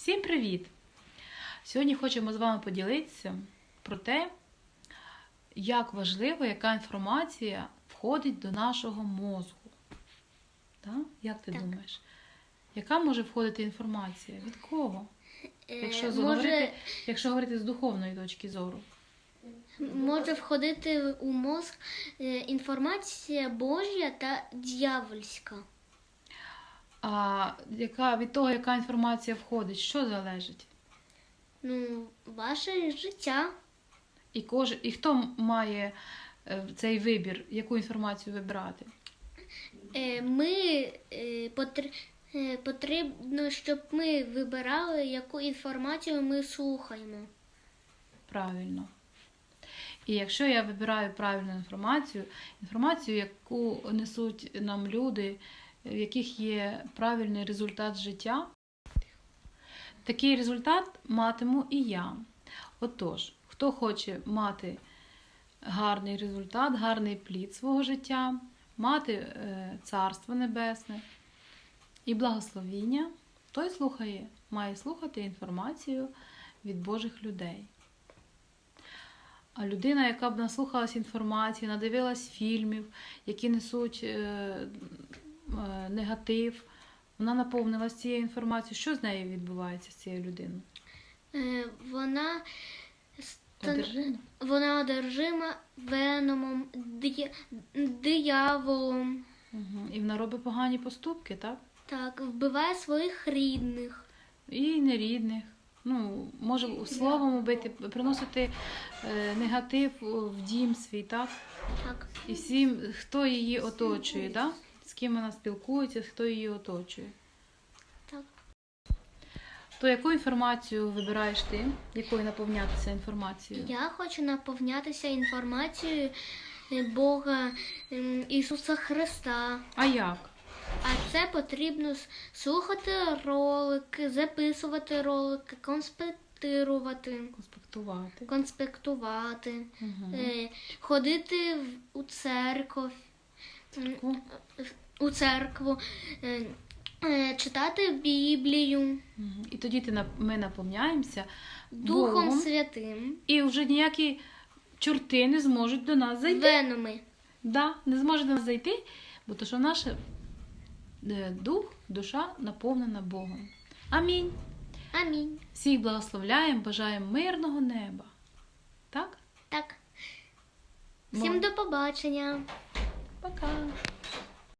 Всім привіт! Сьогодні хочемо з вами поділитися про те, як важливо, яка інформація входить до нашого мозку. Так? Як ти Так. думаєш? Яка може входити інформація? Від кого? Е, Якщо, може, говорити, якщо говорити з духовної точки зору. може входити у мозк е, інформація Божя та дьявольська. А яка, від того, яка інформація входить, що залежить? Ну, ваше життя. І, кож... і хто має е, цей вибір, яку інформацію вибирати? Е, Ми е, потр- е, потрібно, щоб ми вибирали, яку інформацію ми слухаємо. Правильно. І якщо я вибираю правильну інформацію, інформацію, яку несуть нам люди, в яких є правильний результат життя, такий результат матиму і я. Отож, хто хоче мати гарний результат, гарний плід свого життя, мати е, Царство Небесне і благословіння, той слухає, має слухати інформацію від Божих людей. А людина, яка б наслухалась інформації, надивилась фільмів, які несуть е, негатив, вона наповнилась цією інформацією. Що з нею відбувається з цією людиною? Е, Вона Одержима? вона одержима веномом, дияволом. Угу. І вона робить погані поступки, так? Так, вбиває своїх рідних. І нерідних. Ну, може словом убити, приносити е, негатив в дім свій, так? Так. І всім, хто її оточує, так? З ким вона спілкується, хто її оточує. Так. То яку інформацію вибираєш ти? Якою наповнятися інформацією? Я хочу наповнятися інформацією е, Бога ем, Ісуса Христа. А як? А це потрібно слухати ролики, записувати ролики, конспектувати, Конспектувати. конспектувати, Угу. ходити в- у церкву, у церкву, е, е, читати Біблію І тоді ти, ми наповняємося Духом Богом, Святим, і вже ніякі чорти не зможуть до нас зайти. веноми. Да, не зможе до нас зайти, бо то що наш е, дух, душа наповнена Богом. Амінь. Амінь. Всіх благословляємо, бажаємо мирного неба. Так? Так. Всім Бо- до побачення. 看.